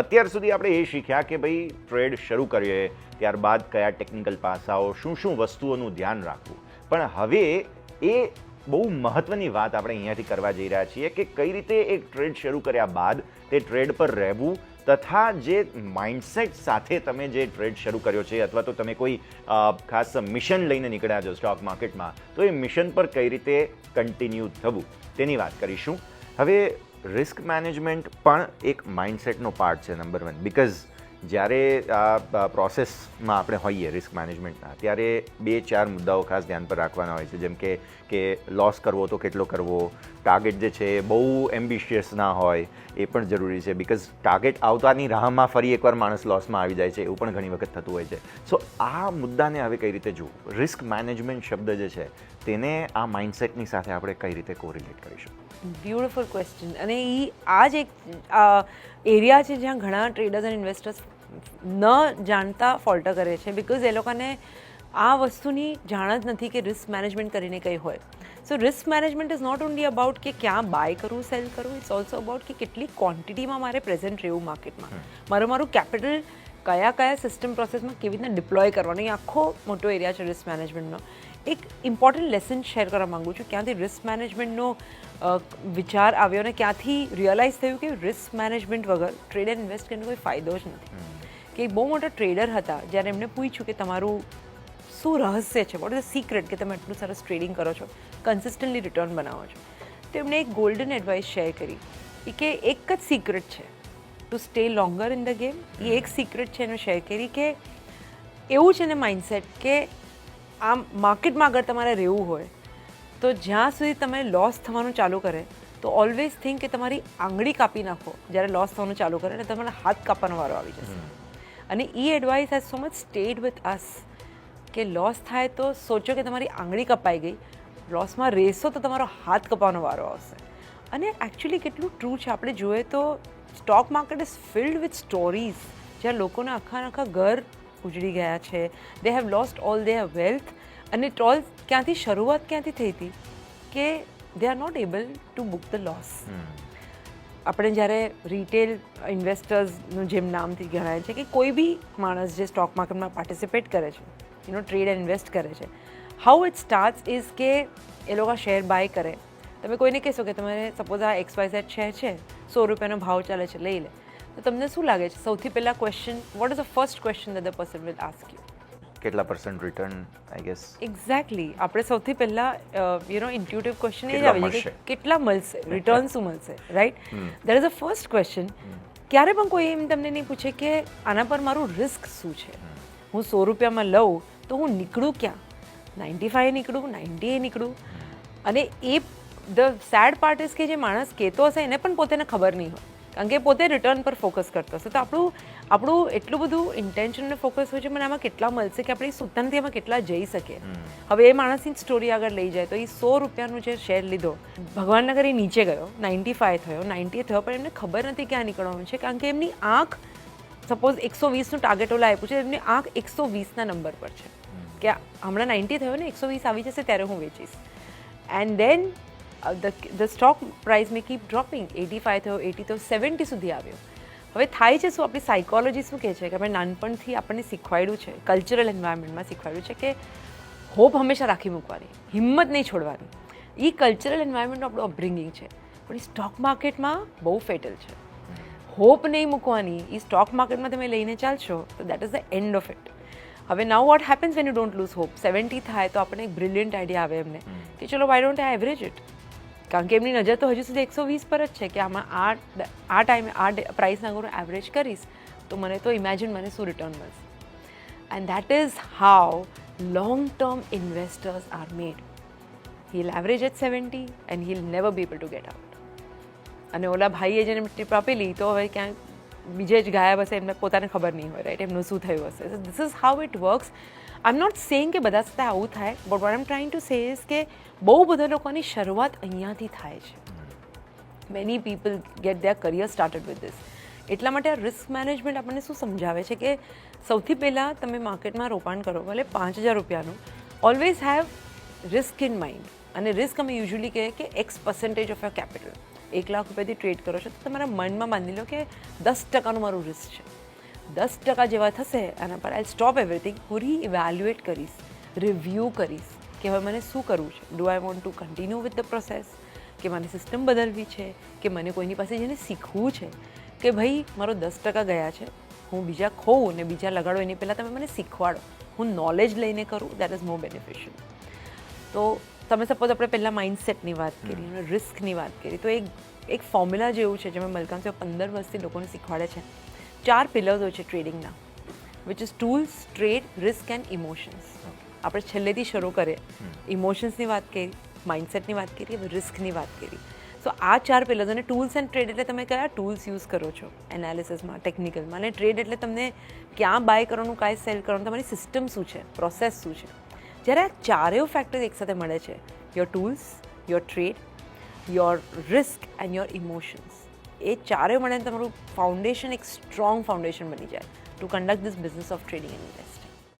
અત્યાર સુધી આપણે એ શીખ્યા કે ભાઈ ટ્રેડ શરૂ કરીએ, ત્યારબાદ કયા ટેકનિકલ પાસાઓ, શું શું વસ્તુઓનું ધ્યાન રાખવું. પણ હવે એ બહુ મહત્વની વાત આપણે અહીંયાથી કરવા જઈ રહ્યા છીએ કે કઈ રીતે એક ટ્રેડ શરૂ કર્યા બાદ તે ટ્રેડ પર રહેવું તથા જે માઇન્ડસેટ સાથે તમે જે ટ્રેડ શરૂ કર્યો છે અથવા તો તમે કોઈ ખાસ મિશન લઈને નીકળ્યા છો સ્ટોક માર્કેટમાં તો એ મિશન પર કઈ રીતે કન્ટિન્યુ થવું, તેની વાત કરીશું. હવે રિસ્ક મેનેજમેન્ટ પણ એક માઇન્ડસેટનો પાર્ટ છે નંબર વન બિકોઝ જ્યારે આ પ્રોસેસમાં આપણે હોઈએ રિસ્ક મેનેજમેન્ટના ત્યારે બે ચાર મુદ્દાઓ ખાસ ધ્યાન પર રાખવાના હોય છે. જેમ કે કે લોસ કરવો તો કેટલો કરવો? ટાર્ગેટ જે છે બહુ એમ્બિશિયસ ના હોય, એ પણ જરૂરી છે. બિકોઝ ટાર્ગેટ આવતાની રાહમાં ફરી એકવાર માણસ લોસમાં આવી જાય છે, એવું પણ ઘણી વખત થતું હોય છે. સો આ મુદ્દાને હવે કઈ રીતે જોવું? રિસ્ક મેનેજમેન્ટ શબ્દ જે છે, તેને આ માઇન્ડસેટની સાથે આપણે કઈ રીતે કોરિલેટ કરીશું? બ્યુટિફુલ ક્વેશ્ચન અને એ આ જ એક એરિયા છે જ્યાં ઘણા ટ્રેડર્સ અને ઇન્વેસ્ટર્સ ન જાણતા ફોલ્ટર કરે છે. બિકોઝ એ લોકોને આ વસ્તુની જાણ જ નથી કે રિસ્ક મેનેજમેન્ટ કરીને કંઈ હોય. So risk management is not only about કે ક્યાં બાય કરવું સેલ કરવું ઇટ્સ ઓલ્સો અબાઉટ કે કેટલી ક્વોન્ટિટીમાં મારે પ્રેઝન્ટ રહેવું માર્કેટમાં મારું મારું કેપિટલ કયા કયા સિસ્ટમ પ્રોસેસમાં કેવી રીતના ડિપ્લોય કરવાનો એ આખો મોટો એરિયા છે રિસ્ક મેનેજમેન્ટનો એક ઇમ્પોર્ટન્ટ લેસન શેર કરવા માગું છું ક્યાંથી રિસ્ક મેનેજમેન્ટનો વિચાર આવ્યો અને ક્યાંથી રિયલાઇઝ થયું કે રિસ્ક મેનેજમેન્ટ વગર ટ્રેડ એન્ડ ઇન્વેસ્ટ કરીને કોઈ ફાયદો જ નથી કે બહુ મોટા ટ્રેડર હતા જ્યારે એમને પૂછ્યું કે તમારું શું રહસ્ય છે? વોટ ઇઝ સિક્રેટ કે તમે એટલું સરસ ટ્રેડિંગ કરો છો? કન્સિસ્ટન્ટલી રિટર્ન બનાવો છો. તો એમણે એક ગોલ્ડન એડવાઇસ શેર કરી એ કે એક જ સિક્રેટ છે to stay longer in the game એ એક સિક્રેટ છે એનો શેર કરી કે એવું છે ને માઇન્ડસેટ કે આમ માર્કેટમાં આગળ તમારે રહેવું હોય તો જ્યાં સુધી તમે લોસ થવાનું ચાલુ કરે તો ઓલવેઝ થિંક કે તમારી આંગળી કાપી નાખો. જ્યારે લોસ થવાનું ચાલુ કરે અને તમારા હાથ કાપવાનો વારો આવી જશે. અને એ advice has so much stayed with us કે લોસ થાય તો સોચો કે તમારી આંગળી કપાઈ ગઈ. લોસમાં રેસો તો તમારો હાથ કપાવાનો વારો આવશે. અને એકચ્યુઅલી કેટલું ટ્રુ છે આપણે જોઈએ તો stock market is filled with stories જ્યાં લોકોના આખા આખા ઘર ઉજળી ગયા છે. They have lost all they have wealth અને ટ્રોલ ક્યાંથી શરૂઆત ક્યાંથી થઈ હતી? કે they are not able to book the loss આપણે જ્યારે રિટેલ ઇન્વેસ્ટર્સનું જેમ નામથી ગણાય છે કે કોઈ બી માણસ જે સ્ટોક માર્કેટમાં પાર્ટિસિપેટ કરે છે યુનો ટ્રેડ એન્ડ ઇન્વેસ્ટ કરે છે. હાઉ ઇટ સ્ટાર્ટ ઇઝ કે એ લોકો શેર બાય કરે. તમે કોઈને કહેશો કે તમારે સપોઝ આ એક્સ વાય ઝેડ શેર છે સો રૂપિયાનો ભાવ ચાલે છે લઈ લે. તો તમને શું લાગે છે? સૌથી પહેલાં question what is the first question the person will ask you કેટલા percent return I guess exactly આપણે સૌથી પહેલા યુ નો ઇન્ટ્યુટિવ ક્વેશ્ચન એ જ આવે છે? કે કેટલા મળશે? રિટર્ન શું મળશે? Right that is a first question ક્યારે પણ કોઈ એમ તમને નહીં પૂછે કે આના પર મારું રિસ્ક શું છે? હું સો રૂપિયામાં લઉં તો હું નીકળું ક્યાં? નાઇન્ટી ફાઇવ નીકળું નાઇન્ટી એ નીકળું. અને એ ધ સેડ પાર્ટ ઇઝ કે જે માણસ કહેતો હશે એને પણ પોતેને ખબર નહીં હોય. કારણ કે પોતે રિટર્ન પર ફોકસ કરતો હશે. તો આપણું આપણું એટલું બધું ઇન્ટેન્શનને ફોકસ હોય છે મને આમાં કેટલા મળશે કે આપણે એ સૂતા એમાં કેટલા જઈ શકીએ. હવે એ માણસની સ્ટોરી આગળ લઈ જાય તો એ સો રૂપિયાનું જે શેર લીધો ભગવાનના ઘરે નીચે ગયો નાઇન્ટી ફાઇવ થયો નાઇન્ટી થયો પણ એમને ખબર નથી ક્યાં નીકળવાનું છે. કારણ કે એમની આંખ સપોઝ એકસો વીસનું ટાર્ગેટ ઓલા આપ્યું છે, એમની આંખ એકસો વીસના નંબર પર છે. કે હમણાં નાઇન્ટી થયો ને, એકસો વીસ આવી જશે ત્યારે હું વેચીશ. And then the stock price may keep dropping eighty five થયો એટી થયો સેવન્ટી સુધી આવ્યો. હવે થાય છે શું? આપણી સાયકોલોજી શું કહે છે? કે આપણે નાનપણથી આપણને શીખવાડ્યું છે કલ્ચરલ એન્વાયરમેન્ટમાં શીખવાડ્યું છે કે હોપ હંમેશા રાખી મૂકવાની, હિંમત નહીં છોડવાની. એ કલ્ચરલ એન્વાયરમેન્ટનું આપણું અપબ્રિંગિંગ છે. પણ એ સ્ટોક માર્કેટમાં બહુ ફેટલ છે. હોપ નહીં મૂકવાની એ સ્ટોક માર્કેટમાં તમે લઈને ચાલશો તો that is the end of it હવે now what happens when you don't lose hope seventy થાય તો આપણને એક બ્રિલિયન્ટ આઈડિયા આવે એમને કે ચલો why don't I average it કારણ કે એમની નજર તો હજુ સુધી એકસો વીસ પર જ છે કે આમાં આ આ ટાઈમે આ પ્રાઇસના હું એવરેજ કરીશ તો મને તો ઇમેજિન મને શું રિટર્ન મળશે. And that is how long term investors are made he'll average at seventy and he'll never be able to get out અને ઓલા ભાઈએ જેને ટીપ આપેલી તો હવે ક્યાંક બીજે જ ગાયબ હશે, એમને પોતાને ખબર નહીં હોય રાઈટ એમનું શું થયું હશે? This is how it works I am not saying કે બધા સાથે આવું થાય but what am trying to say is કે બહુ બધા લોકોની શરૂઆત અહીંયાથી થાય છે. Many people get their career started with this એટલા માટે આ રિસ્ક મેનેજમેન્ટ આપણને શું સમજાવે છે કે સૌથી પહેલાં તમે માર્કેટમાં રોકાણ કરો, ભલે પાંચ હજાર રૂપિયાનું always have risk in mind અને રિસ્ક અમે યુઝ્યુઅલી કહીએ કે X percentage of your capital એક લાખ રૂપિયાથી ટ્રેડ કરો છો, તો તમારા મનમાં માની લો કે દસ ટકાનું મારું રિસ્ક છે. દસ ટકા જેવા થશે આના પર આઈ સ્ટોપ એવરીથિંગ હું રી ઇવેલ્યુએટ કરીશ રિવ્યૂ કરીશ કે હવે મને શું કરવું છે? Do I want to continue with the process કે મને સિસ્ટમ બદલવી છે? કે મને કોઈની પાસે જેને શીખવું છે? કે ભાઈ, મારો દસ ટકા ગયા છે, હું બીજા ખોઉં અને બીજા લગાડો, એની પહેલાં તમે મને શીખવાડો. હું નોલેજ લઈને કરું દેટ ઇઝ મોર બેનિફિશિયલ તો તમે સપોઝ આપણે પહેલાં માઇન્ડસેટની વાત કરી અને રિસ્કની વાત કરી તો એક એક ફોર્મ્યુલા જેવું છે જે મેં મલકાન પંદર વર્ષથી લોકોને શીખવાડે છે. ચાર પિલર્સ હોય છે ટ્રેડિંગના which is tools trade risk and emotions આપણે છેલ્લેથી શરૂ કરીએ. ઇમોશન્સની વાત કરી માઇન્ડસેટની વાત કરી હવે રિસ્કની વાત કરી. સો આ ચાર પિલર્સ અને ટૂલ્સ એન્ડ ટ્રેડ એટલે તમે કયા ટૂલ્સ યુઝ કરો છો? એનાલિસિસમાં ટેકનિકલમાં અને ટ્રેડ એટલે તમને ક્યાં બાય કરવાનું કાંઈ સેલ કરવાનું તમારી સિસ્ટમ શું છે? પ્રોસેસ શું છે? જ્યારે આ ચારેય ફેક્ટર્સ એકસાથે મળે છે your tools your trade your risk and your emotions એ ચારેય મળે તમારું ફાઉન્ડેશન એક સ્ટ્રોંગ ફાઉન્ડેશન બની જાય to conduct this business of trading and invest